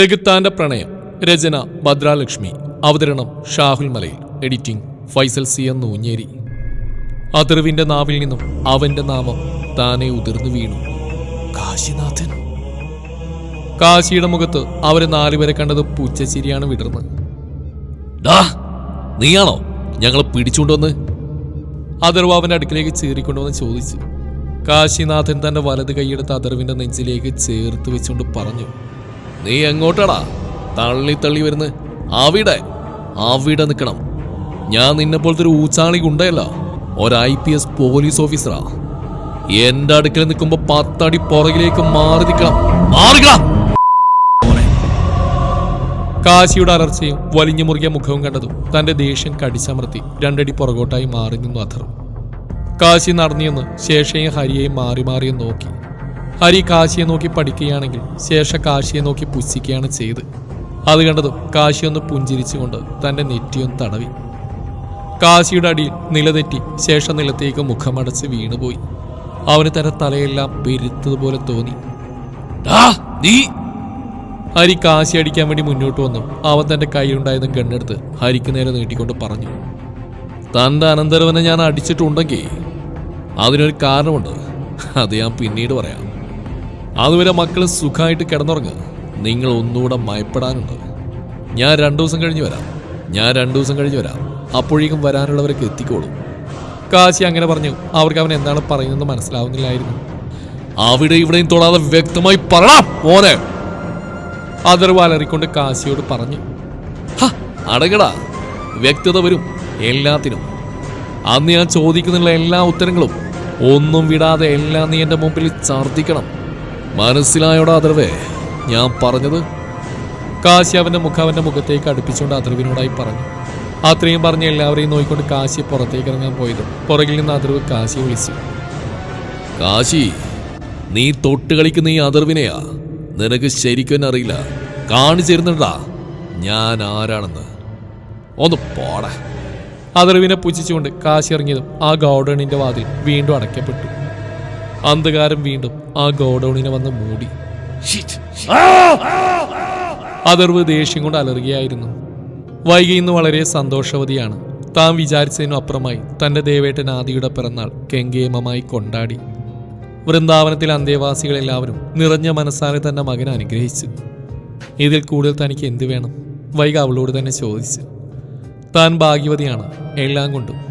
ചെകുത്താന്റെ പ്രണയം. രചന ഭദ്രാലക്ഷ്മി. അവതരണം ഷാഹുൽ മലയിൽ. എഡിറ്റിംഗ് ഫൈസൽ സി എന്ന് ഊഞ്ഞേരി അതിർവിന്റെ നാവിൽ നിന്നും അവന്റെ നാമം താനെ ഉതിർന്നു വീണു. കാശിനാഥൻ. കാശിയുടെ മുഖത്ത് അവരെ നാലുപേരെ കണ്ടത് പുച്ചച്ചിരിയാണ് വിടർന്ന് ഡാ നീയാണോ ഞങ്ങളെ പിടിച്ചുകൊണ്ടുവന്ന്? അതിർവ് അവന്റെ അടുക്കിലേക്ക് ചീറിക്കൊണ്ടുവന്ന് ചോദിച്ചു. കാശിനാഥൻ തന്റെ വലത് കൈയെടുത്ത് അതിർവിന്റെ നെഞ്ചിലേക്ക് ചേർത്ത് വെച്ചുകൊണ്ട് പറഞ്ഞു. നീ എങ്ങോട്ടാടാ? തള്ളി തള്ളി വരുന്ന്. അവിടെ അവിടെ നിൽക്കണം. ഞാൻ നിന്നെ പോലത്തെ ഒരു ഊച്ചാളി ഗുണ്ടയല്ല. ഒരു ഐ പി എസ് പോലീസ് ഓഫീസറാ. എന്റെ അടുക്കൽ നിൽക്കുമ്പോ പത്തടി പുറകിലേക്ക് മാറി നിൽക്കണം. മാറിക്കണം കാശിയുടെ അലർച്ചയും വലിഞ്ഞു മുറുകിയ മുഖവും കണ്ടതും തന്റെ ദേഷ്യം കടിച്ചമർത്തി രണ്ടടി പുറകോട്ടായി മാറി നിന്നു അഥർ കാശി നടന്നിയെന്ന് ശേഷയും ഹരിയെയും മാറി മാറിയും നോക്കി. ഹരി കാശിയെ നോക്കി പഠിക്കുകയാണെങ്കിൽ ശേഷ കാശിയെ നോക്കി പുച്ഛിക്കുകയാണ് ചെയ്ത്. അത് കണ്ടതും കാശിയൊന്ന് പുഞ്ചിരിച്ചുകൊണ്ട് തന്റെ നെറ്റിയൊന്ന് തടവി. കാശിയുടെ അടിയിൽ നിലതെറ്റി ശേഷം നിലത്തേക്ക് മുഖമടച്ച് വീണുപോയി. അവന് തന്റെ തലയെല്ലാം പെരുത്തതുപോലെ തോന്നി. "ഡാ, നീ? ഹരി കാശി അടിക്കാൻ വേണ്ടി മുന്നോട്ട് വന്നു. അവൻ തന്റെ കയ്യിലുണ്ടായിരുന്ന ഗണ്ണെടുത്ത് ഹരിക്ക് നേരെ നീട്ടിക്കൊണ്ട് പറഞ്ഞു. തന്റെ അനന്തരവനെ ഞാൻ അടിച്ചിട്ടുണ്ടെങ്കിൽ അതിനൊരു കാരണമുണ്ട്. അത് ഞാൻ പിന്നീട് പറയാം. അതുവരെ മക്കൾ സുഖമായിട്ട് കിടന്നുറങ്ങുക നിങ്ങൾ ഒന്നുകൂടെ മയപ്പെടാനുണ്ട്. ഞാൻ രണ്ടു ദിവസം കഴിഞ്ഞ് വരാം. ഞാൻ രണ്ടു ദിവസം കഴിഞ്ഞ് വരാം. അപ്പോഴേക്കും വരാനുള്ളവരൊക്കെ എത്തിക്കോളും. കാശി അങ്ങനെ പറഞ്ഞു. അവർക്ക് അവൻ എന്താണ് പറയുന്നതെന്ന് മനസ്സിലാവുന്നില്ലായിരുന്നു. അവിടെ ഇവിടെയും തൊടാതെ വ്യക്തമായി പറയണം മോനെ. അതിർവാലറിക്കൊണ്ട് കാശിയോട് പറഞ്ഞു. അടങ്ങടാ. വ്യക്തത വരും എല്ലാത്തിനും. അന്ന് ഞാൻ ചോദിക്കുന്നുള്ള എല്ലാ ഉത്തരങ്ങളും ഒന്നും വിടാതെ എല്ലാം നീ എന്റെ മുമ്പിൽ ഛർദ്ദിക്കണം. മനസ്സിലായോടാ അതർവേ ഞാൻ പറഞ്ഞത്? കാശി അവന്റെ മുഖം അവന്റെ മുഖത്തേക്ക് അടുപ്പിച്ചുകൊണ്ട് അതിർവിനോടായി പറഞ്ഞു. അത്രയും പറഞ്ഞ് എല്ലാവരെയും നോക്കിക്കൊണ്ട് കാശി പുറത്തേക്ക് ഇറങ്ങാൻ പോയത്. പുറകിൽ നിന്ന് അതിർവ് കാശി വിളിച്ചു. കാശി നീ തൊട്ട് കളിക്കുന്ന ഈ അതിർവിനെയാ നിനക്ക് ശരിക്കും അറിയില്ല. കാണിച്ചു തരുന്നുണ്ടാ? ഞാൻ ആരാണെന്ന്? ഒന്ന് പോടാ. അതിർവിനെ പുച്ഛിച്ചുകൊണ്ട് കാശി ഇറങ്ങിയതും ആ ഗൗഡണിന്റെ വാതിൽ വീണ്ടും അടയ്ക്കപ്പെട്ടു. അന്ധകാരം വീണ്ടും ആ ഗോഡൌണിനെ വന്ന് മൂടി. അതർവ് ദേഷ്യം കൊണ്ട് അലറുകയായിരുന്നു. വൈകി ഇന്ന് വളരെ സന്തോഷവതിയാണ്. താൻ വിചാരിച്ചതിനും അപ്പുറമായി തന്റെ ദേവേട്ടൻ ആദിയുടെ പിറന്നാൾ കെങ്കേമമായി കൊണ്ടാടി. വൃന്ദാവനത്തിലെ അന്തേവാസികളെല്ലാവരും നിറഞ്ഞ മനസ്സാലെ തന്നെ മകൻ അനുഗ്രഹിച്ചു. ഇതിൽ കൂടുതൽ തനിക്ക് എന്ത് വേണം? വൈകി അവളോട് തന്നെ ചോദിച്ചു. താൻ ഭാഗ്യവതിയാണ് എല്ലാം കൊണ്ടും.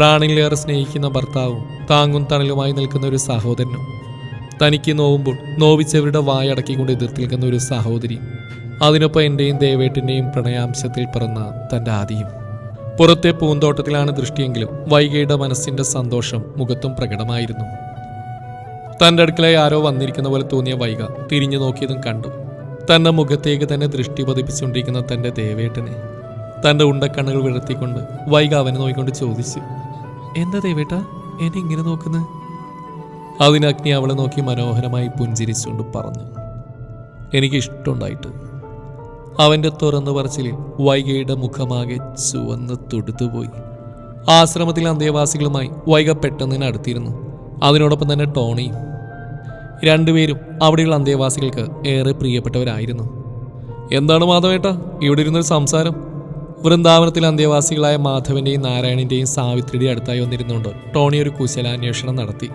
പ്രാണിലേറെ സ്നേഹിക്കുന്ന ഭർത്താവും താങ്ങും തണലുമായി നിൽക്കുന്ന ഒരു സഹോദരനും. തനിക്ക് നോവുമ്പോൾ നോവിച്ചവരുടെ വായടക്കിക്കൊണ്ട് എതിർത്ത് നിൽക്കുന്ന ഒരു സഹോദരി. അതിനൊപ്പം എന്റെയും ദേവേട്ടിന്റെയും പ്രണയാംശത്തിൽ പിറന്ന തന്റെ ആദിയും. പുറത്തെ പൂന്തോട്ടത്തിലാണ് ദൃഷ്ടിയെങ്കിലും വൈകയുടെ മനസ്സിന്റെ സന്തോഷം മുഖത്തും പ്രകടമായിരുന്നു. തന്റെ അടുക്കളയിൽ ആരോ വന്നിരിക്കുന്ന പോലെ തോന്നിയ വൈക തിരിഞ്ഞു നോക്കിയതും കണ്ടു. തന്റെ മുഖത്തേക്ക് തന്നെ ദൃഷ്ടി പതിപ്പിച്ചുകൊണ്ടിരിക്കുന്ന തന്റെ ദേവേട്ടനെ. തന്റെ ഉണ്ടക്കണ്ണുകൾ വിടർത്തിക്കൊണ്ട് വൈക അവനെ നോക്കിക്കൊണ്ട് ചോദിച്ചു എന്താ ദേവേട്ട എന്നെ ഇങ്ങനെ നോക്കുന്നത് അതിനഗ്നി അവളെ നോക്കി മനോഹരമായി പുഞ്ചിരിച്ചുകൊണ്ട് പറഞ്ഞു. എനിക്കിഷ്ടമുണ്ടായിട്ട് അവന്റെ തുറന്നു പറച്ചിലിൽ വൈകയുടെ മുഖമാകെ ചുവന്ന് തുടുത്തുപോയി. ആശ്രമത്തിലെ അന്തേവാസികളുമായി വൈക പെട്ടെന്ന് അടുത്തിരുന്നു. അതിനോടൊപ്പം തന്നെ ടോണിയും. രണ്ടുപേരും അവിടെയുള്ള അന്തേവാസികൾക്ക് ഏറെ പ്രിയപ്പെട്ടവരായിരുന്നു. എന്താണ് മാധവേട്ട? ഇവിടെ ഇരുന്നൊരു സംസാരം. വൃന്ദാവനത്തിലെ അന്തേവാസികളായ മാധവന്റെയും നാരായണന്റെയും സാവിത്രിയുടെയും അടുത്തായി വന്നിരുന്നുണ്ട് ടോണി ഒരു കുശലാന്വേഷണം നടത്തി.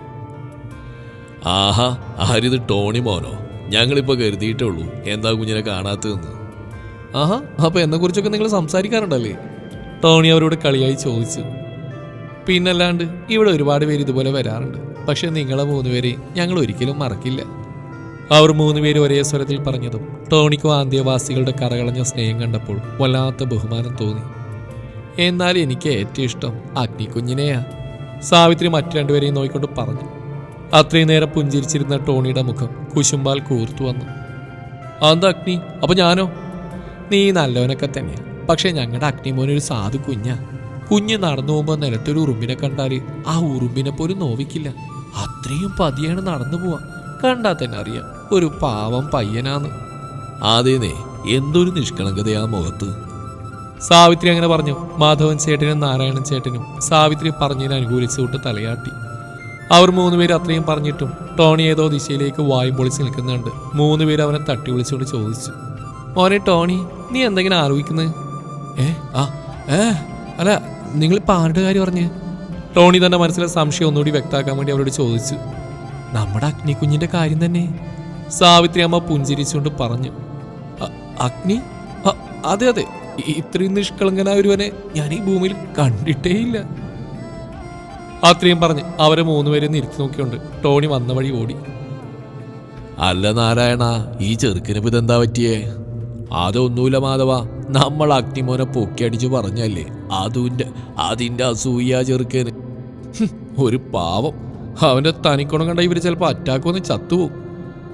ആഹാ ആരിത് ടോണി മോനോ? ഞങ്ങളിപ്പോ കരുതിയിട്ടേ ഉള്ളൂ. എന്താ കുഞ്ഞിനെ കാണാത്തതെന്ന്? ആഹാ അപ്പൊ എന്നെ കുറിച്ചൊക്കെ നിങ്ങൾ സംസാരിക്കാറുണ്ടല്ലേ? ടോണി അവരോട് കളിയായി ചോദിച്ചു. പിന്നല്ലാണ്ട് ഇവിടെ ഒരുപാട് പേര് ഇതുപോലെ വരാറുണ്ട്. പക്ഷെ നിങ്ങളെ മൂന്നുപേരെ ഞങ്ങൾ ഒരിക്കലും മറക്കില്ല. അവർ മൂന്നുപേരും ഒരേ സ്വരത്തിൽ പറഞ്ഞതും ടോണിക്കും ആന്തിയവാസികളുടെ കറകളഞ്ഞ സ്നേഹം കണ്ടപ്പോൾ വല്ലാത്ത ബഹുമാനം തോന്നി. എന്നാൽ എനിക്ക് ഏറ്റവും ഇഷ്ടം അഗ്നിക്കുഞ്ഞിനെയാ സാവിത്രി മറ്റു രണ്ടുപേരെയും നോക്കിക്കൊണ്ട് പറഞ്ഞു. അത്രയും നേരം പുഞ്ചിരിച്ചിരുന്ന ടോണിയുടെ മുഖം കുശുമ്പാൽ കൂർത്തു വന്നു. അതെന്താ അഗ്നി? അപ്പൊ ഞാനോ? നീ നല്ലവനൊക്കെ തന്നെയാ. പക്ഷെ ഞങ്ങളുടെ ഒരു സാധു കുഞ്ഞാ. കുഞ്ഞ് നടന്നു പോകുമ്പോൾ നിലത്തൊരു ഉറുമ്പിനെ കണ്ടാൽ ആ ഉറുമ്പിനെ പോലും നോവിക്കില്ല. അത്രയും പതിയാണ് നടന്നു പോവാ. കണ്ടാ തന്നെ അറിയാം. ഒരു പാവം പയ്യനാന്ന്. അതേനേ എന്തൊരു നിഷ്കളങ്കതയാ മുഖത്ത്. സാവിത്രി അങ്ങനെ പറഞ്ഞു മാധവൻ ചേട്ടനും നാരായണൻ ചേട്ടനും സാവിത്രി പറഞ്ഞതിന് അനുകൂലിച്ചുകൊണ്ട് തലയാട്ടി. അവർ മൂന്നുപേര് അത്രയും പറഞ്ഞിട്ടും ടോണി ഏതോ ദിശയിലേക്ക് വായും പൊളിച്ച് നിൽക്കുന്നുണ്ട്. മൂന്നുപേര് അവനെ തട്ടി വിളിച്ചുകൊണ്ട് ചോദിച്ചു മോനെ ടോണി നീ എന്തെങ്കിലും ആലോചിക്കുന്നത് ഏ ആ ഏ അല്ല നിങ്ങളിപ്പോൾ ആരുടെ കാര്യം പറഞ്ഞ് ടോണി തന്റെ മനസ്സിലെ സംശയം ഒന്നുകൂടി വ്യക്തമാക്കാൻ വേണ്ടി അവരോട് ചോദിച്ചു നമ്മുടെ അഗ്നി കുഞ്ഞിന്റെ കാര്യം തന്നെ. സാവിത്രി അമ്മ പുഞ്ചിരിച്ചുകൊണ്ട് പറഞ്ഞു അഗ്നി? അതെ അതെ. ഇത്രയും നിഷ്കളങ്കനായ ഒരുവനെ ഞാൻ ഈ ഭൂമിയിൽ കണ്ടിട്ടേയില്ല. അത്രയും പറഞ്ഞ് അവരെ മൂന്നുപേരെ നിരുത്തി നോക്കിയുണ്ട് ടോണി വന്ന വഴി ഓടി. അല്ല നാരായണ ഈ ചെറുക്കിന് ഇതെന്താ പറ്റിയേ? അതൊന്നുമില്ല മാധവ. നമ്മൾ അഗ്നിമോനെ പൊക്കി അടിച്ചു പറഞ്ഞല്ലേ അതുവിന്റെ അതിന്റെ അസൂയ ചെറുക്കന്. ഒരു പാവം. അവന്റെ തനിക്കുണം കണ്ട ഇവർ ചിലപ്പോൾ അറ്റാക്കൊന്ന് ചത്തുപോകും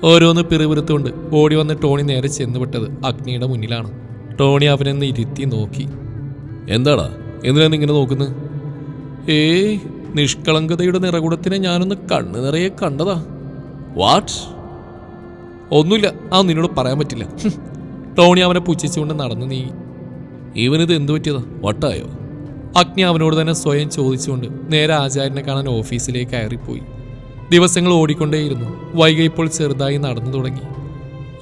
ഓരോന്ന് പിറുപിറുത്തുകൊണ്ട് ഓടി വന്ന് ടോണി നേരെ ചെന്നുപെട്ടത് അഗ്നിയുടെ മുന്നിലാണ്. ടോണി അവനെന്ന് ഇരുത്തി നോക്കി. എന്താടാ? എന്തിനാണ് ഇങ്ങനെ നോക്കുന്നത് ഏയ് നിഷ്കളങ്കതയുടെ നിറകുടത്തിനെ ഞാനൊന്ന് കണ്ണു നിറയെ കണ്ടതാ. വാട്ട് ഒന്നുമില്ല ആ നിന്നോട് പറയാൻ പറ്റില്ല. ടോണി അവനെ പുച്ഛിച്ചുകൊണ്ട് നടന്നു നീങ്ങി. ഇവനിത് എന്തു പറ്റിയതാ? വട്ടായോ? അഗ്നി അവനോട് തന്നെ സ്വയം ചോദിച്ചുകൊണ്ട് നേരെ ആചാര്യനെ കാണാൻ ഓഫീസിലേക്ക് കയറിപ്പോയി. ദിവസങ്ങൾ ഓടിക്കൊണ്ടേയിരുന്നു. വൈകിപ്പോൾ ചെറുതായി നടന്നു തുടങ്ങി.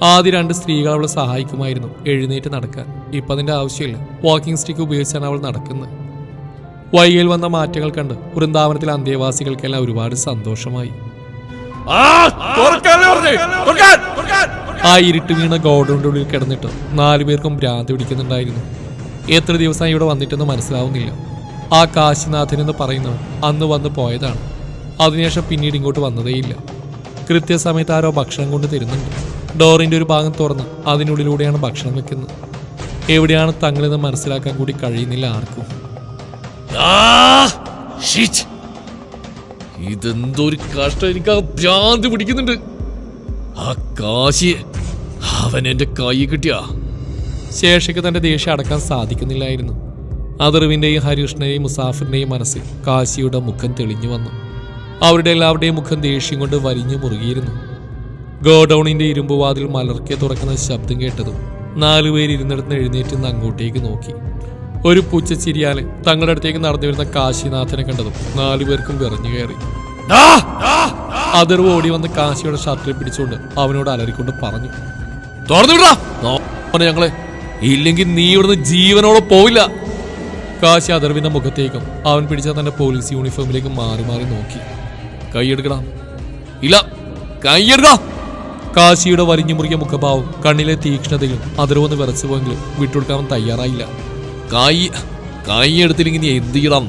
ആദ്യ രണ്ട് സ്ത്രീകൾ അവളെ സഹായിക്കുമായിരുന്നു. എഴുന്നേറ്റ് നടക്കാൻ. ഇപ്പം അതിന്റെ ആവശ്യമില്ല. വാക്കിംഗ് സ്റ്റിക്ക് ഉപയോഗിച്ചാണ് അവൾ നടക്കുന്നത്. വൈകിയിൽ വന്ന മാറ്റങ്ങൾ കണ്ട് വൃന്ദാവനത്തിലെ അന്തേവാസികൾക്കെല്ലാം ഒരുപാട് സന്തോഷമായി. ആ ഇരുട്ട് വീണ ഗോഡൗണിന്റെ ഉള്ളിൽ കിടന്നിട്ട് നാലു പേർക്കും ഭ്രാന്തി പിടിക്കുന്നുണ്ടായിരുന്നു. എത്ര ദിവസമായി ഇവിടെ വന്നിട്ടെന്ന് മനസ്സിലാവുന്നില്ല. ആ കാശിനാഥൻ എന്ന് പറയുന്നവൻ അന്ന് വന്ന് പോയതാണ്. അതിനുശേഷം പിന്നീട് ഇങ്ങോട്ട് വന്നതേയില്ല കൃത്യസമയത്ത് ആരോ ഭക്ഷണം കൊണ്ട് തരുന്നുണ്ട്. ഡോറിന്റെ ഒരു ഭാഗം തുറന്ന് അതിനുള്ളിലൂടെയാണ് ഭക്ഷണം വെക്കുന്നത്. എവിടെയാണ് തങ്ങളെന്ന് മനസ്സിലാക്കാൻ കൂടി കഴിയുന്നില്ല ആർക്കും. ഇതെന്തൊരു കഷ്ടം. എനിക്ക് ആ ഭ്രാന്തി പിടിക്കുന്നുണ്ട്. ആ കാശി അവൻ എന്റെ കൈ കിട്ടിയാ? ശേഷയ്ക്ക് തന്റെ ദേഷ്യം അടക്കാൻ സാധിക്കുന്നില്ലായിരുന്നു. അതിർവിന്റെയും ഹരികൃഷ്ണന്റെയും മുസാഫിറിന്റെയും മനസ്സിൽ കാശിയുടെ മുഖം തെളിഞ്ഞു വന്നു. അവരുടെ എല്ലാവരുടെയും മുഖം ദേഷ്യം കൊണ്ട് വരിഞ്ഞു മുറുകിയിരുന്നു. ഗോഡൌണിന്റെ ഇരുമ്പ് വാതിൽ മലർക്കെ തുറക്കുന്ന ശബ്ദം കേട്ടതും നാലുപേര് ഇരുന്നിടത്ത് എഴുന്നേറ്റ് നിന്ന് അങ്ങോട്ടേക്ക് നോക്കി. ഒരു പൂച്ച പൂച്ചച്ചിരിയാലെ തങ്ങളുടെ അടുത്തേക്ക് നടന്നു വരുന്ന കാശിനാഥനെ കണ്ടതും നാലുപേർക്കും വിറഞ്ഞു കയറി. അതിർവ് ഓടി വന്ന് കാശിയുടെ ഷർട്ടിൽ പിടിച്ചുകൊണ്ട് അവനോട് അലറിക്കൊണ്ട് പറഞ്ഞു. തുറന്നു വിടാ ഞങ്ങളെ. ഇല്ലെങ്കിൽ നീ ഇവിടുന്ന് ജീവനോടെ പോവില്ല. കാശി അതർവിന്റെ മുഖത്തേക്കും അവൻ പിടിച്ച തന്റെ പോലീസ് യൂണിഫോമിലേക്ക് മാറി മാറി നോക്കി. കൈയെടുക്കണം. ഇല്ല കൈയെടുക്കാം കാശിയുടെ വരിഞ്ഞു മുറിയ മുഖഭാവം കണ്ണിലെ തീക്ഷ്ണതയും അതിർവന്ന് വിറച്ചു പോയെങ്കിലും വിട്ടുകൊടുക്കാൻ തയ്യാറായില്ല. കായി കായി എടുത്തില്ലെങ്കിൽ നീ എന്ത് ചെയ്യണം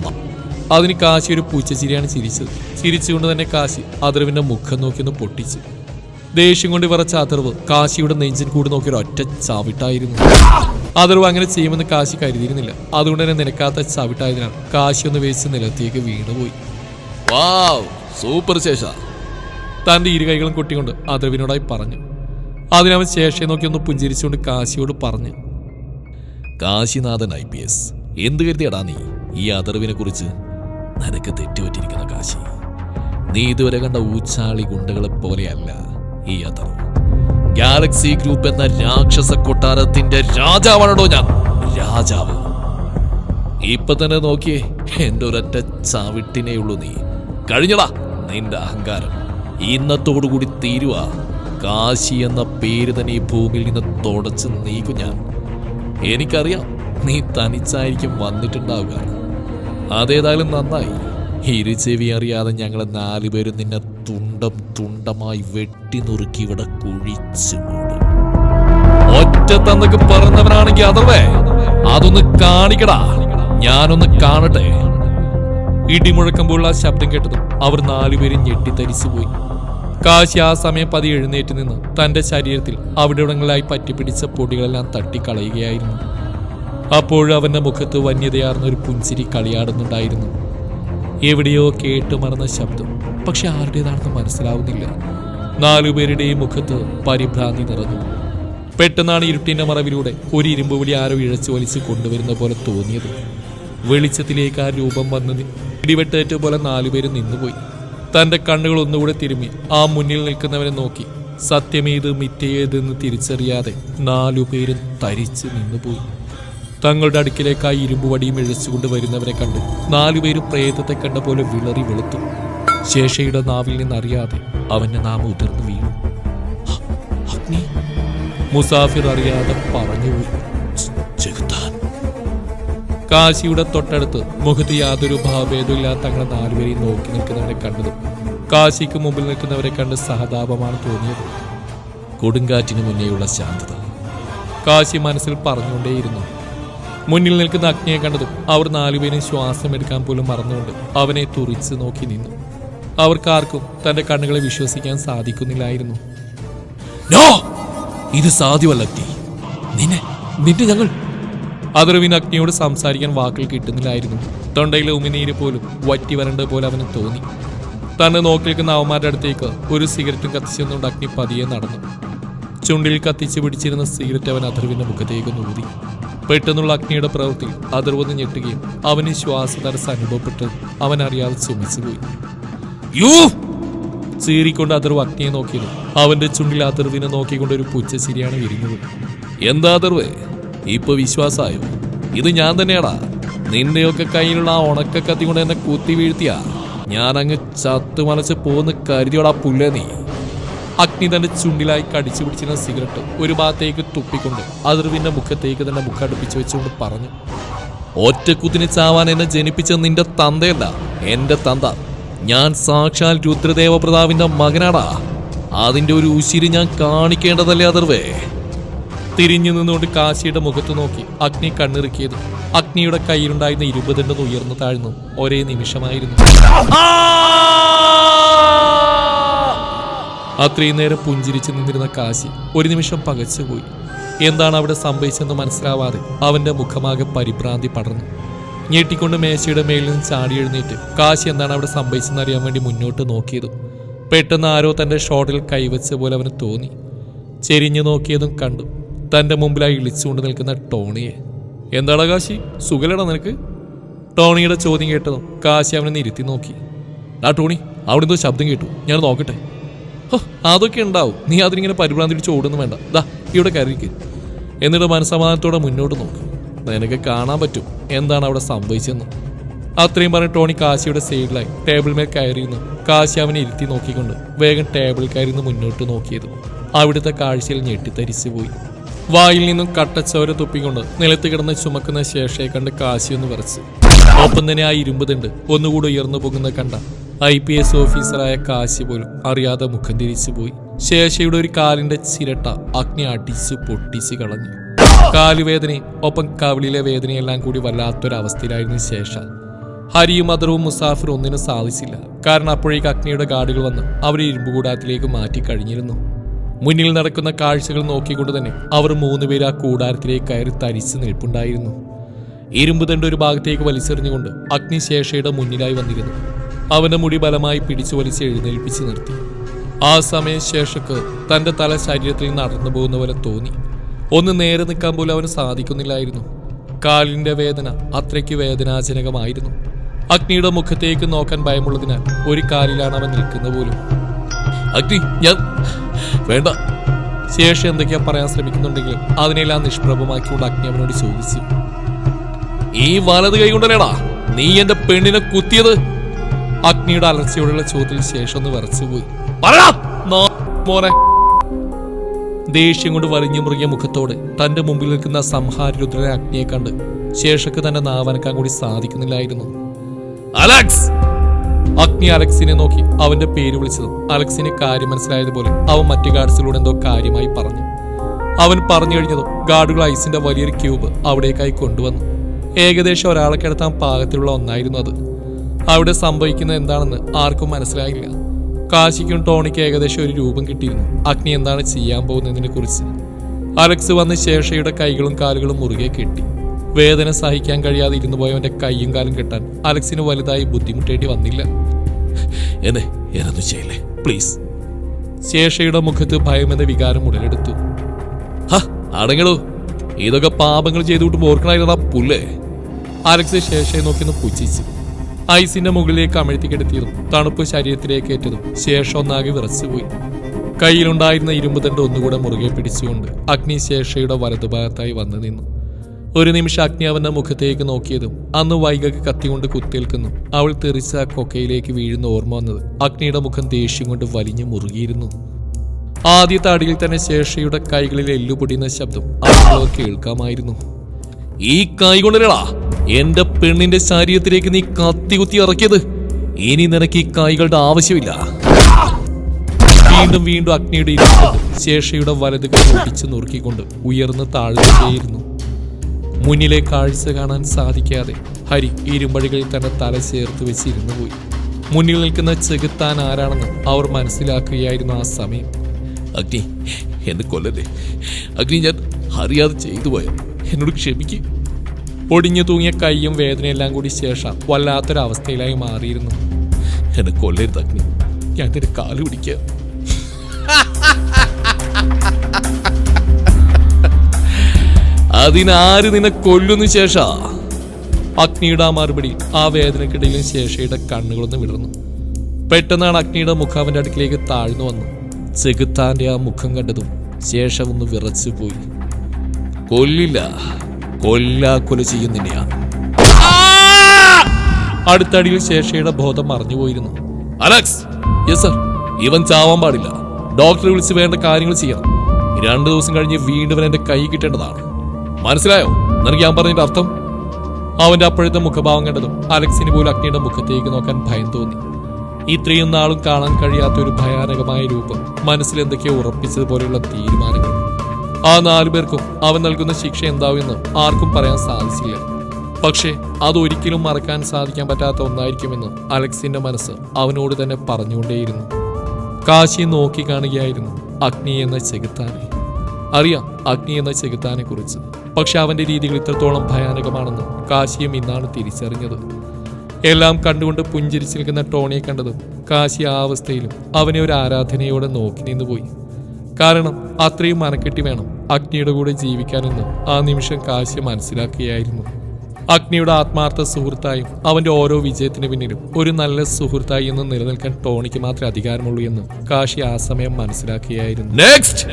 അതിന് കാശി ഒരു പൂച്ചച്ചിരിയാണ് ചിരിച്ചത്. ചിരിച്ചുകൊണ്ട് തന്നെ കാശി അതിർവിന്റെ മുഖം നോക്കി ഒന്ന് പൊട്ടിച്ചു. ദേഷ്യം കൊണ്ട് വിറച്ച അതിർവ് കാശിയുടെ നെഞ്ചിൻ കൂടി നോക്കി ഒരു ഒറ്റ ചവിട്ടായിരുന്നു. അതിർവ് അങ്ങനെ ചെയ്യുമെന്ന് കാശി കരുതിയിരുന്നില്ല. അതുകൊണ്ട് തന്നെ നിനക്കാത്ത ചവിട്ടായതിനാൽ കാശി ഒന്ന് വേച്ച് നിലത്തേക്ക് വീണുപോയി. വാവ് സൂപ്പർ ശേഷ. തന്റെ ഇരു കൈകളും കൊട്ടിക്കൊണ്ട് അദ്രവിനോടായി പറഞ്ഞു. അതിനവൻ ശേഷയെ നോക്കി ഒന്ന് പുഞ്ചിരിച്ചുകൊണ്ട് കാശിയോട് പറഞ്ഞു. കാശിനാഥൻ ഐ പി എസ് എന്ത് കരുതിയടാ നീ? ഈ അതറിവിനെ കുറിച്ച് നിനക്ക് തെറ്റുപറ്റിയിരിക്കുന്ന കാശി. നീ ഇതുവരെ കണ്ട ഊച്ചാളി ഗുണ്ടകളെ പോലെയല്ല ഈ അതർവ്. ഗാലക്സി ഗ്രൂപ്പ് എന്ന രാക്ഷസ കൊട്ടാരത്തിന്റെ രാജാവാണോ ഞാൻ. രാജാവ്. ഇപ്പൊ തന്നെ നോക്കിയേ എന്റെ ഒരൊറ്റ ഉള്ളൂ നീ. കഴിഞ്ഞടാ നിന്റെ അഹങ്കാരം. ഇന്നത്തോടുകൂടി തീരുക കാശി എന്ന പേര് തന്നെ ഈ ഭൂമിയിൽ നിന്ന് തുടച്ച് നീക്കും ഞാൻ. എനിക്കറിയാം നീ തനിച്ചായിരിക്കും വന്നിട്ടുണ്ടാവുക. അതേതായാലും നന്നായി. ഇരുചെവി അറിയാതെ ഞങ്ങളെ നാലുപേരും നിന്നെ തുണ്ടം തുണ്ടമായി വെട്ടി നുറുക്കി ഇവിടെ കുഴിച്ചു മൂടും. ഒറ്റ തന്നൊക്കെ പറഞ്ഞവനാണെങ്കിൽ അതവേ അതൊന്ന് കാണിക്കടാ. ഞാനൊന്ന് കാണട്ടെ. ഇടിമുഴക്കുമ്പോൾ ആ ശബ്ദം കേട്ടതും അവർ നാലുപേരും ഞെട്ടിത്തരിച്ചുപോയി കാശി ആ സമയം പതി എഴുന്നേറ്റ് നിന്ന് തന്റെ ശരീരത്തിൽ അവിടെയിടങ്ങളിലായി പറ്റിപ്പിടിച്ച പൊടികളെല്ലാം തട്ടിക്കളയുകയായിരുന്നു. അപ്പോഴും അവന്റെ മുഖത്ത് വന്യതയാർന്ന ഒരു പുഞ്ചിരി കളിയാടുന്നുണ്ടായിരുന്നു. എവിടെയോ കേട്ടു മറന്ന ശബ്ദം. പക്ഷെ ആരുടേതാണെന്ന് മനസ്സിലാവുന്നില്ല. നാലുപേരുടെയും മുഖത്ത് പരിഭ്രാന്തി നിറഞ്ഞു. പെട്ടെന്നാണ് ഇരുട്ടിന്റെ മറവിലൂടെ ഒരു ഇരുമ്പ് വിളി ആരോ ഇഴച്ചു വലിച്ച് കൊണ്ടുവരുന്ന പോലെ തോന്നിയത്. വെളിച്ചത്തിലേക്ക് ആ രൂപം വന്ന് നി- ഇടിവെട്ടേറ്റ പോലെ നാലുപേരും നിന്നുപോയി. തന്റെ കണ്ണുകൾ ഒന്നുകൂടെ തിരുമ്മി ആ മുന്നിൽ നിൽക്കുന്നവനെ നോക്കി. സത്യമേത് മിറ്റയേതെന്ന് തിരിച്ചറിയാതെ നാലുപേരും തരിച്ച് നിന്നുപോയി. തങ്ങളുടെ അടുക്കിലേക്കായി ഇരുമ്പ് വടിയും ഇഴച്ചുകൊണ്ട് വരുന്നവരെ കണ്ട് നാലുപേരും പ്രേതത്തെ കണ്ട പോലെ വിളറി വെളുത്തു. ശേഷയുടെ നാവിൽ നിന്നറിയാതെ അവന്റെ നാമം ഉതിർന്നു വീണു. "അ- അഗ്നി. മുസാഫിർ അറിയാതെ പറഞ്ഞുപോയി. കാശിയുടെ തൊട്ടടുത്ത് മുഖത്ത് യാതൊരു ഭാവഭേദമില്ലാതെ തങ്ങളെ നാലുപേരെയും നോക്കി നിൽക്കുന്നവരെ കണ്ടതും കാശിക്ക് മുമ്പിൽ നിൽക്കുന്നവരെ കണ്ട് സഹതാപമാണ് തോന്നിയത്. കൊടുങ്കാറ്റിന് മുന്നേയുള്ള ശാന്തത. കാശി മനസ്സിൽ പറഞ്ഞുകൊണ്ടേയിരുന്നു. മുന്നിൽ നിൽക്കുന്ന അഗ്നിയെ കണ്ടതും അവർ നാലുപേരും ശ്വാസം എടുക്കാൻ പോലും മറന്നുകൊണ്ട് അവനെ തുറിച്ച് നോക്കി നിന്നു. അവർക്കാർക്കും തന്റെ കണ്ണുകളെ വിശ്വസിക്കാൻ സാധിക്കുന്നില്ലായിരുന്നു. ഇത് സാധ്യമല്ല നിന്നെ നിന്നെ ഞങ്ങൾ അതർവിന് അഗ്നിയോട് സംസാരിക്കാൻ വാക്കുകൾ കിട്ടുന്നില്ലായിരുന്നു. തൊണ്ടയിലെ ഉമിനീര് പോലും വറ്റി വരേണ്ടത് പോലെ അവന് തോന്നി. തന്നെ നോക്കി നിൽക്കുന്ന അവന്മാരുടെ അടുത്തേക്ക് ഒരു സിഗരറ്റും കത്തിച്ചെന്നുകൊണ്ട് അഗ്നി പതിയെ നടന്നു. ചുണ്ടിൽ കത്തിച്ച് പിടിച്ചിരുന്ന സിഗരറ്റ് അവൻ അഥർവിന്റെ മുഖത്തേക്ക് നൂതി പെട്ടെന്നുള്ള അഗ്നിയുടെ പ്രവൃത്തി അഥർവന്ന് ഞെട്ടുകയും അവന് ശ്വാസതടസ്സം അനുഭവപ്പെട്ട് അവൻ അറിയാതെ ചുമിച്ചുപോയി യൂ! ചീറിക്കൊണ്ട് അതിർവ് അഗ്നിയെ നോക്കിയത്. അവന്റെ ചുണ്ടിൽ അതിർവിനെ നോക്കിക്കൊണ്ട് ഒരു പുച്ഛശിരിയാണ് വിരിഞ്ഞത്. എന്താ ദർവേ ഇപ്പൊ വിശ്വാസായോ? ഇത് ഞാൻ തന്നെയാടാ. നിന്റെയൊക്കെ കയ്യിലുള്ള ആ ഉണക്ക കത്തി കൊണ്ട് എന്നെ കുത്തി വീഴ്ത്തിയ. ഞാൻ അങ്ങ് ചത്തുമലച്ച് പോന്ന് കരുതിയോടാ പുല്ല നീ. അഗ്നി തന്റെ ചുണ്ടിലായി കടിച്ചു പിടിച്ചിരുന്ന സിഗരറ്റ് ഒരു ഭാഗത്തേക്ക് തുപ്പിക്കൊണ്ട് അതിർവിന്റെ മുഖത്തേക്ക് തന്നെ മുഖടുപ്പിച്ച് വെച്ചുകൊണ്ട് പറഞ്ഞു ഒറ്റക്കുത്തിന് ചാവാൻ എന്നെ ജനിപ്പിച്ച നിന്റെ തന്തയല്ല എന്റെ തന്ത. ഞാൻ സാക്ഷാൽ രുദ്രദേവ മകനാടാ. അതിന്റെ ഒരു ഉശിരി ഞാൻ കാണിക്കേണ്ടതല്ലേ അതിർവേ? തിരിഞ്ഞു നിന്നുകൊണ്ട് കാശിയുടെ മുഖത്ത് നോക്കി അഗ്നി കണ്ണിറുക്കിയത്. അഗ്നിയുടെ കയ്യിലുണ്ടായിരുന്ന ഇരുപതെണ്ണം ഉയർന്നു താഴ്ന്നു. ഒരേ നിമിഷമായിരുന്നു. അത്രയും നേരം പുഞ്ചിരിച്ചു നിന്നിരുന്ന കാശി ഒരു നിമിഷം പകച്ചുപോയി എന്താണ് അവിടെ സംഭവിച്ചെന്ന് മനസ്സിലാവാതെ അവന്റെ മുഖമാകെ പരിഭ്രാന്തി പടർന്നു. ഞെട്ടിക്കൊണ്ട് മേശയുടെ മേലിൽ നിന്ന് ചാടി എഴുന്നേറ്റ് കാശി എന്താണ് അവിടെ സംഭവിച്ചെന്ന് അറിയാൻ വേണ്ടി മുന്നോട്ട് നോക്കിയതും. പെട്ടെന്ന് ആരോ തന്റെ ഷോട്ടിൽ കൈവച്ച പോലെ അവന് തോന്നി. ചെരിഞ്ഞു നോക്കിയതും കണ്ടു. തന്റെ മുമ്പിലായി ഇളിച്ചുകൊണ്ട് നിൽക്കുന്ന ടോണിയെ. എന്താടാ കാശി? സുഖലടാ നിനക്ക്? ടോണിയുടെ ചോദ്യം കേട്ടതും കാശി അവനെ ഇരുത്തി നോക്കി. ആ ടോണി അവിടെ എന്തോ ശബ്ദം കേട്ടു. ഞാൻ നോക്കട്ടെ. ഹോ, അതൊക്കെ ഉണ്ടാവും. നീ അതിനിങ്ങനെ പരിഭ്രാന്തി പിടിച്ച് ഓടുന്നു വേണ്ട. ദാ ഇവിടെ കയറിക്ക് എന്നിട്ട് മനസ്സമാധാനത്തോടെ മുന്നോട്ട് നോക്കും. നിനക്ക് കാണാൻ പറ്റും. എന്താണ് അവിടെ സംഭവിച്ചതെന്ന്. അത്രയും പറഞ്ഞ് ടോണി കാശിയുടെ സൈഡിലായി ടേബിൾ മേൽ കയറിയിരുന്നു. കാശി അവനെ ഇരുത്തി നോക്കിക്കൊണ്ട് വേഗം ടേബിൾ കയറിന്ന് മുന്നോട്ട് നോക്കിയത്. അവിടുത്തെ കാഴ്ചയിൽ ഞെട്ടിത്തരിച്ചു പോയി വായിൽ നിന്നും കട്ടച്ചോര തുപ്പിക്കൊണ്ട് നിലത്ത് കിടന്ന് ചുമക്കുന്ന ശേഷയെ കണ്ട് കാശി ഒന്ന് വിറച്ച്. ഒപ്പം തന്നെ ആ ഇരുമ്പതുണ്ട് ഒന്നുകൂടി ഉയർന്നു പോകുന്ന കണ്ട ഐ പി എസ് ഓഫീസറായ കാശി പോലും അറിയാതെ മുഖം തിരിച്ചു പോയി ശേഷയുടെ ഒരു കാലിന്റെ ചിരട്ട അഗ്നി അടിച്ച് പൊട്ടിച്ച് കളഞ്ഞു. കാലുവേദനയും ഒപ്പം കവിളിലെ വേദനയെല്ലാം കൂടി വല്ലാത്തൊരവസ്ഥയിലായിരുന്നു ശേഷ. ഹരിയും മദറും മുസാഫിറും ഒന്നിനും സാധിച്ചില്ല. കാരണം അപ്പോഴേക്ക് അഗ്നിയുടെ ഗാർഡുകൾ വന്ന് അവരെ ഇരുമ്പുകൂടാത്തിലേക്ക് മാറ്റി കഴിഞ്ഞിരുന്നു. മുന്നിൽ നടക്കുന്ന കാഴ്ചകൾ നോക്കിക്കൊണ്ട് തന്നെ അവർ മൂന്നുപേര് ആ കൂടാരത്തിലേക്ക് കയറി തരിച്ച് നിൽപ്പുണ്ടായിരുന്നു. ഇരുമ്പ് തണ്ട് ഒരു ഭാഗത്തേക്ക് വലിച്ചെറിഞ്ഞുകൊണ്ട് അഗ്നിശേഷയുടെ മുന്നിലായി വന്നിരുന്നു. അവന്റെ മുടി ബലമായി പിടിച്ചു വലിച്ച് എഴുന്നേൽപ്പിച്ച് നിർത്തി. ആ സമയം ശേഷക്ക് തന്റെ തല ശരീരത്തിൽ നടന്നു പോകുന്ന പോലെ തോന്നി. ഒന്ന് നേരെ നിൽക്കാൻ പോലും അവന് സാധിക്കുന്നില്ലായിരുന്നു. കാലിന്റെ വേദന അത്രയ്ക്ക് വേദനാജനകമായിരുന്നു. അഗ്നിയുടെ മുഖത്തേക്ക് നോക്കാൻ ഭയമുള്ളതിനാൽ ഒരു കാലിലാണ് അവൻ നിൽക്കുന്ന പോലും. അഗ്നി ഞാൻ വേണ്ട. ശേഷം എന്തൊക്കെയാ പറയാൻ ശ്രമിക്കുന്നുണ്ടെങ്കിലും അതിനെല്ലാം നിഷ്പ്രഭമാക്കിക്കൊണ്ട് അഗ്നി അവനോട് ചോദിച്ചു. ഈ വലത് കൈ കൊണ്ടല്ലേടാ നീ എന്റെ പെണ്ണിനെ കുത്തിയത്? അഗ്നിയുടെ അലർച്ചയോടുള്ള ചോദ്യത്തിന് ശേഷം ഒന്ന് വരച്ചു പോയി. നാ- മോനെ. ദേഷ്യം കൊണ്ട് വലിഞ്ഞു മുറുകിയ മുഖത്തോടെ തന്റെ മുമ്പിൽ നിൽക്കുന്ന സംഹാരരുദ്രനെ അഗ്നിയെ കണ്ട് ശേഷക്ക് തന്നെ നാവനക്കാൻ കൂടി സാധിക്കുന്നില്ലായിരുന്നു. അലക്സ് അഗ്നി അലക്സിനെ നോക്കി അവന്റെ പേര് വിളിച്ചതും അലക്സിന് കാര്യം മനസ്സിലായതുപോലെ അവൻ മറ്റു ഗാർഡ്സിലൂടെ എന്തോ കാര്യമായി പറഞ്ഞു. അവൻ പറഞ്ഞു കഴിഞ്ഞതും ഗാർഡുകൾ ഐസിന്റെ വലിയൊരു ക്യൂബ് അവിടേക്കായി കൊണ്ടുവന്നു. ഏകദേശം ഒരാളെ കിടത്താൻ പാകത്തിലുള്ള ഒന്നായിരുന്നു അത്. അവിടെ സംഭവിക്കുന്നത് എന്താണെന്ന് ആർക്കും മനസ്സിലായില്ല. കാശിക്കും ടോണിക്ക് ഏകദേശം ഒരു രൂപം കിട്ടിയിരുന്നു. അഗ്നി എന്താണ് ചെയ്യാൻ പോകുന്നതിനെ കുറിച്ച് അലക്സ് വന്ന് ശേഷയുടെ കൈകളും കാലുകളും മുറുകെ കെട്ടി. വേദന സഹിക്കാൻ കഴിയാതെ ഇരുന്നു പോയവന്റെ കൈയും കാലും കെട്ടാൻ അലക്സിന് വലുതായി ബുദ്ധിമുട്ടേണ്ടി വന്നില്ല. എന്നെ എന്നൊന്നും ചെയ്യല്ലേ? പ്ലീസ് ശേഷയുടെ മുഖത്ത് ഭയമെന്ന വികാരം ഉടലെടുത്തു. അടങ്ങടോ ഇതൊക്കെ പാപങ്ങൾ ചെയ്തുകൊണ്ട് ഓർക്കണായിരുന്ന പുല്ലേ? അലക്സ് ശേഷയെ നോക്കിയൊന്ന് പുച്ഛിച്ചു. ഐസിന്റെ മുകളിലേക്ക് അമഴ്ത്തി കിടത്തിയതും തണുപ്പ് ശരീരത്തിലേക്ക് ഏറ്റതും ശേഷം ഒന്നാകെ വിറച്ചുപോയി. കയ്യിലുണ്ടായിരുന്ന ഇരുമ്പ് തണ്ട് ഒന്നുകൂടെ മുറുകെ പിടിച്ചുകൊണ്ട് അഗ്നി ശേഷയുടെ വലതുഭാഗത്തായി വന്നു നിന്നു. ഒരു നിമിഷം അഗ്നിയാവന്റെ മുഖത്തേക്ക് നോക്കിയതും അന്ന് വൈകക്ക് കത്തികൊണ്ട് കുത്തേൽക്കുന്നു അവൾ തെറിച്ച കൊക്കയിലേക്ക് വീഴുന്ന ഓർമ്മ വന്നത്. അഗ്നിയുടെ മുഖം ദേഷ്യം കൊണ്ട് വലിഞ്ഞു മുറുകിയിരുന്നു. ആദ്യത്തെ അടിയിൽ തന്നെ ശേഷയുടെ കൈകളിൽ എല്ലുപൊടിയുന്ന ശബ്ദം അവളോ കേൾക്കാമായിരുന്നു. ഈ കൈ കൊണ്ടല്ലടാ എന്റെ പെണ്ണിന്റെ ശരീരത്തിലേക്ക് നീ കത്തി കുത്തി ഇറക്കിയത്. ഇനി നിനക്ക് ഈ കൈകളുടെ ആവശ്യമില്ല. വീണ്ടും വീണ്ടും അഗ്നിയുടെ ശേഷയുടെ വലതുകൾ ഒടിച്ചു നുറുക്കിക്കൊണ്ട് ഉയർന്ന് താഴ്ന്നുകയായിരുന്നു മുന്നിലെ കാഴ്ച കാണാൻ സാധിക്കാതെ ഹരി ഇരുമ്പഴികളിൽ തന്നെ തല ചേർത്ത് വെച്ചിരുന്നു പോയി. മുന്നിൽ നിൽക്കുന്ന ചെകുത്താൻ ആരാണെന്ന് അവർ മനസ്സിലാക്കുകയായിരുന്നു ആ സമയം. അഗ്നി എന്നെ കൊല്ലല്ലേ? അഗ്നി ഞാൻ അറിയാതെ ചെയ്തു പോയ? എന്നോട് ക്ഷമിക്ക്. ഒടിഞ്ഞു തൂങ്ങിയ കൈയും വേദനയെല്ലാം കൂടി ശേഷം വല്ലാത്തൊരവസ്ഥയിലായി മാറിയിരുന്നു. എന്നെ കൊല്ലരുത് അഗ്നി. ഞാൻ നിന്റെ കാൽ പിടിക്കുക അതിനാര് നിന്നെ കൊല്ലുന്നു ശേഷ? അഗ്നിയുടെ ആ മറുപടി ആ വേദനക്കിടയിലും ശേഷയുടെ കണ്ണുകളൊന്ന് വിടർന്നു. പെട്ടെന്നാണ് അഗ്നിയുടെ മുഖം അവന്റെ അടുക്കിലേക്ക് താഴ്ന്നു വന്നു ചെകുത്താന്റെ ആ മുഖം കണ്ടതും ശേഷം ഒന്ന് വിറച്ചു പോയി. കൊല്ലില്ല. കൊല്ലാ കൊല ചെയ്യുന്നില്ല അടുത്തടിയിൽ ശേഷയുടെ ബോധം മറഞ്ഞുപോയിരുന്നു അലക്സ്! Yes sir. ഇവൻ ചാവാൻ പാടില്ല. ഡോക്ടറെ വിളിച്ച് വേണ്ട കാര്യങ്ങൾ ചെയ്യണം. രണ്ടു ദിവസം കഴിഞ്ഞ് വീണ്ടും എന്റെ കൈ കിട്ടേണ്ടതാണ്. മനസ്സിലായോ? നിനക്ക് ഞാൻ പറഞ്ഞിട്ട് അർത്ഥം? അവന്റെ അപ്പോഴത്തെ മുഖഭാവം കണ്ടതും അലക്സിന് പോലും അഗ്നിയുടെ മുഖത്തേക്ക് നോക്കാൻ ഭയം തോന്നി. ഇത്രയും നാളും കാണാൻ കഴിയാത്ത ഒരു ഭയാനകമായ രൂപം മനസ്സിൽ എന്തൊക്കെയോ ഉറപ്പിച്ചതുപോലെയുള്ള തീരുമാനങ്ങൾ. ആ നാലു പേർക്കും അവൻ നൽകുന്ന ശിക്ഷ എന്താവുമെന്ന് ആർക്കും പറയാൻ സാധിച്ചില്ല. പക്ഷേ അതൊരിക്കലും മറക്കാൻ സാധിക്കാൻ പറ്റാത്ത ഒന്നായിരിക്കുമെന്ന് അലക്സിന്റെ മനസ്സ് അവനോട് തന്നെ പറഞ്ഞുകൊണ്ടേയിരുന്നു. കാശി നോക്കി കാണുകയായിരുന്നു അഗ്നി എന്ന ചെകുത്താനെ. അറിയാം അഗ്നി എന്ന ചെകുത്താനെ കുറിച്ച് പക്ഷെ അവന്റെ രീതികൾ ഇത്രത്തോളം ഭയാനകമാണെന്ന് കാശിയും ഇന്നാണ് തിരിച്ചറിഞ്ഞത്. എല്ലാം കണ്ടുകൊണ്ട് പുഞ്ചിരിച്ചു നിൽക്കുന്ന ടോണിയെ കണ്ടതും കാശി ആ അവസ്ഥയിലും അവനെ ഒരു ആരാധനയോടെ നോക്കി നിന്നുപോയി. കാരണം അത്രയും മനക്കെട്ടി വേണം അഗ്നിയുടെ കൂടെ ജീവിക്കാനെന്ന് ആ നിമിഷം കാശി മനസ്സിലാക്കുകയായിരുന്നു. അഗ്നിയുടെ ആത്മാർത്ഥ സുഹൃത്തായും അവന്റെ ഓരോ വിജയത്തിന് പിന്നിലും ഒരു നല്ല സുഹൃത്തായി എന്ന് നിലനിൽക്കാൻ ടോണിക്ക് മാത്രമേ അധികാരമുള്ളൂ എന്ന് കാശി ആ സമയം മനസ്സിലാക്കുകയായിരുന്നു. നെക്സ്റ്റ്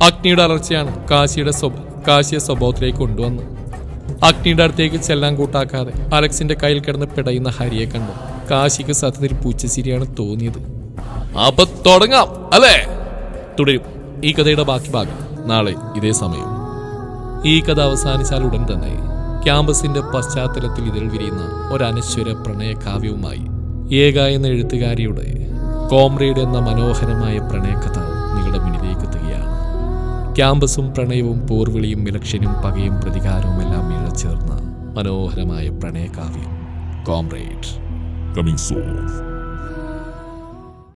അഗ്നിയുടെ അലർച്ചയാണ് കാശിയുടെ സ്വഭ കാശിയെ സ്വഭാവത്തിലേക്ക് കൊണ്ടുവന്ന് അഗ്നിയുടെ അടുത്തേക്ക് ചെല്ലാൻ കൂട്ടാക്കാതെ അലക്സിന്റെ കയ്യിൽ കിടന്ന് പിടയുന്ന ഹരിയെ കണ്ടു. കാശിക്ക് സത്യത്തിൽ പൂച്ചശിരിയാണ് തോന്നിയത്. അപ്പൊ തുടങ്ങാം അല്ലേ? തുടരും. ഈ കഥയുടെ ബാക്കി ഭാഗം നാളെ ഇതേ സമയം. ഈ കഥ അവസാനിച്ചാൽ ഉടൻ തന്നെ ക്യാമ്പസിന്റെ പശ്ചാത്തലത്തിൽ ഇതിൽ വിരിയുന്ന ഒരു അനശ്വര പ്രണയകാവ്യവുമായി ഏക എന്ന എഴുത്തുകാരിയുടെ കോമ്രേഡ് എന്ന മനോഹരമായ പ്രണയകഥ നിങ്ങളുടെ എത്തുകയാണ് ക്യാമ്പസും പ്രണയവും പോർവിളിയും ഇലക്ഷനും പകയും പ്രതികാരവും എല്ലാം ഇഴചേർന്ന മനോഹരമായ പ്രണയകാവ്യം കോംറേഡ് കമ്മിങ് soon.